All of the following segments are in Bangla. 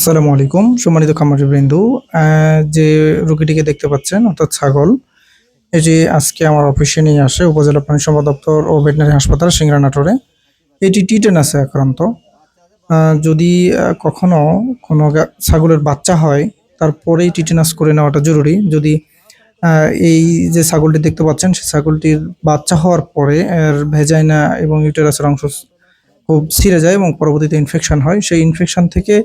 আসসালামু আলাইকুম সম্মানিত খামারি বৃন্দু আহ, যে রোগীটিকে দেখতে পাচ্ছেন অর্থাৎ ছাগল এটি আজকে আমার অফিসে নিয়ে আসে উপজেলা প্রাণী সম্পদ দপ্তর ও ভেটেনারি হাসপাতাল সিংড়া নাটোরে এটি টিটেনাসে আক্রান্ত যদি কখনো কোনো ছাগলের বাচ্চা হয় তারপরেই টিটেনাস করে নেওয়াটা জরুরি। যদি এই যে ছাগলটি দেখতে পাচ্ছেন সেই ছাগলটির বাচ্চা হওয়ার পরে এর ভেজাইনা এবং ইউটেরাসের অংশ খুব ছিঁড়ে যায় এবং পরবর্তীতে ইনফেকশন হয়। সেই ইনফেকশন থেকে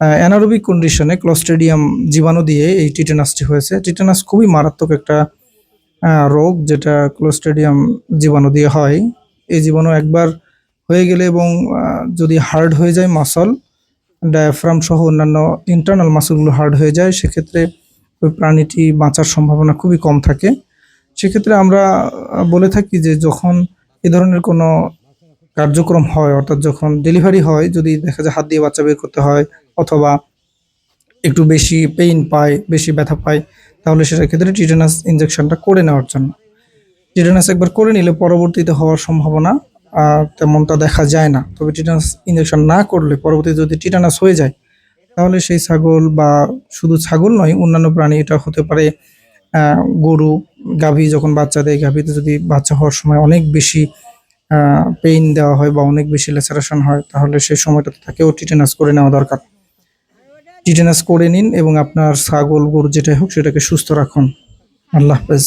অ্যানারোবিক কন্ডিশনে ক্লস্ট্রেডিয়াম জীবাণু দিয়ে এই টিটেনাসটি হয়েছে। টিটেনাস খুবই মারাত্মক একটা রোগ যেটা ক্লোস্ট্রেডিয়াম জীবাণু দিয়ে হয়। এই জীবাণু একবার হয়ে গেলে এবং যদি হার্ড হয়ে যায় মাসল ডায়াফ্রাম সহ অন্যান্য ইন্টারনাল মাসলগুলো হার্ড হয়ে যায়, সেক্ষেত্রে ওই প্রাণীটি বাঁচার সম্ভাবনা খুবই কম থাকে। সেক্ষেত্রে আমরা বলে থাকি যে যখন এ ধরনের কোনো কার্যক্রম হয়, অর্থাৎ যখন ডেলিভারি হয়, যদি দেখা যায় হাত দিয়ে বাচ্চা বের করতে হয় অথবা একটু বেশি পেইন পায়, বেশি ব্যথা পায়, তাহলে সেটার ক্ষেত্রে টিটেনাস ইনজেকশনটা করে নেওয়ার জন্য। টিটেনাস একবার করে নিলে পরবর্তীতে হওয়ার সম্ভাবনা তেমনটা দেখা যায় না। তবে টিটেনাস ইনজেকশন না করলে পরবর্তীতে যদি টিটেনাস হয়ে যায়, তাহলে সেই ছাগল বা শুধু ছাগল নয়, অন্যান্য প্রাণী এটা হতে পারে গরু, গাভী যখন বাচ্চা দেয়, গাভীতে যদি বাচ্চা হওয়ার সময় অনেক বেশি পেইন দেওয়া হয় বা অনেক বেশি ল্যাচারেশন হয়, তাহলে সেই সময়টাতে তাকেও টিটেনাস করে নেওয়া দরকার। টিটেনাস করে নিন এবং আপনার ছাগল গরু যেটাই হোক সেটাকে সুস্থ রাখুন। আল্লাহ হাফেজ।